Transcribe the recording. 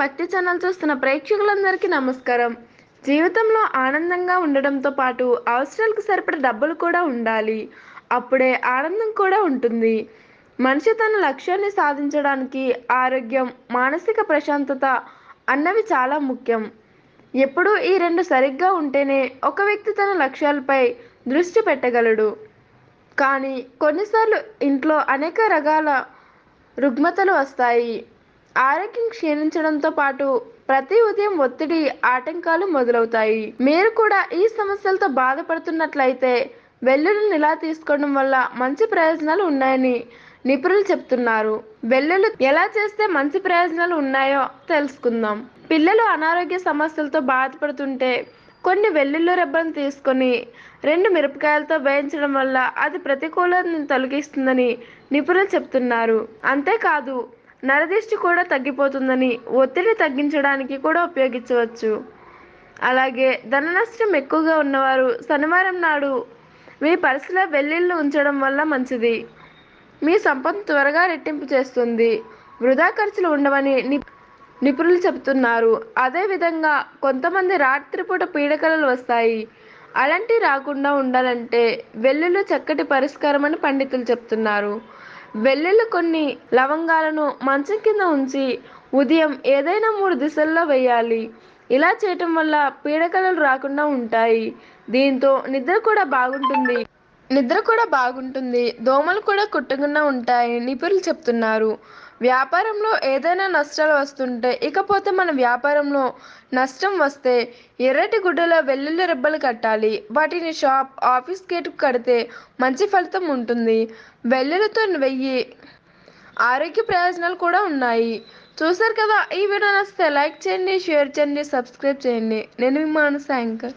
భక్తి ఛానల్ చూస్తున్న ప్రేక్షకులందరికీ నమస్కారం. జీవితంలో ఆనందంగా ఉండడంతో పాటు అవసరాలకు సరిపడ డబ్బులు కూడా ఉండాలి. అప్పుడే ఆనందం కూడా ఉంటుంది. మనిషి తన లక్ష్యాన్ని సాధించడానికి ఆరోగ్యం మానసిక ప్రశాంతత అన్నవి చాలా ముఖ్యం. ఎప్పుడూ ఈ రెండు సరిగ్గా ఉంటేనే ఒక వ్యక్తి తన లక్ష్యాలపై దృష్టి పెట్టగలడు. కానీ కొన్నిసార్లు ఇంట్లో అనేక రకాల రుగ్మతలు వస్తాయి. ఆరోగ్యం క్షీణించడంతో పాటు ప్రతి ఉదయం ఒత్తిడి ఆటంకాలు మొదలవుతాయి. మీరు కూడా ఈ సమస్యలతో బాధపడుతున్నట్లయితే వెల్లుల్లిని ఇలా తీసుకోవడం వల్ల మంచి ప్రయోజనాలు ఉన్నాయని నిపుణులు చెప్తున్నారు వెల్లుల్లి ఎలా చేస్తే మంచి ప్రయోజనాలు ఉన్నాయో తెలుసుకుందాం. పిల్లలు అనారోగ్య సమస్యలతో బాధపడుతుంటే కొన్ని వెల్లుల్లి రెబ్బను తీసుకొని రెండు మిరపకాయలతో వేయించడం వల్ల అది ప్రతికూలతను తొలగిస్తుందని నిపుణులు చెప్తున్నారు అంతేకాదు నరదిష్టి కూడా తగ్గిపోతుందని ఒత్తిడి తగ్గించడానికి కూడా ఉపయోగించవచ్చు. అలాగే ధన నష్టం ఎక్కువగా ఉన్నవారు శనివారం నాడు మీ పర్సులో వెల్లుల్లి ఉంచడం వల్ల మంచిది. మీ సంపద త్వరగా రెట్టింపు చేస్తుంది. వృధా ఖర్చులు ఉండవని నిప్ నిపుణులు చెబుతున్నారు. అదేవిధంగా కొంతమంది రాత్రిపూట పీడకలలు వస్తాయి. అలాంటివి రాకుండా ఉండాలంటే వెల్లుల్లి చక్కటి పరిష్కారం అని పండితులు చెప్తున్నారు. వెల్లుల్లి కొన్ని లవంగాలను మంచం కింద ఉంచి ఉదయం ఏదైనా మూడు దిశల్లో వేయాలి. ఇలా చేయటం వల్ల పీడకలలు రాకుండా ఉంటాయి. దీంతో నిద్ర కూడా బాగుంటుంది. నిద్ర కూడా బాగుంటుంది దోమలు కూడా కుట్టకుండా ఉంటాయి నిపుణులు చెప్తున్నారు. వ్యాపారంలో ఏదైనా నష్టాలు వస్తుంటే ఇకపోతే మన వ్యాపారంలో నష్టం వస్తే ఎర్రటి గుడ్డలో వెల్లుల్లి రెబ్బలు కట్టాలి. వాటిని షాప్ ఆఫీస్ గేటుకు కడితే మంచి ఫలితం ఉంటుంది. వెల్లుల్లితో వెయ్యి ఆరోగ్య ప్రయోజనాలు కూడా ఉన్నాయి. చూసారు కదా ఈ వీడియో నచ్చితే లైక్ చేయండి షేర్ చేయండి సబ్స్క్రైబ్ చేయండి. నేను మీ మానస యాంకర్.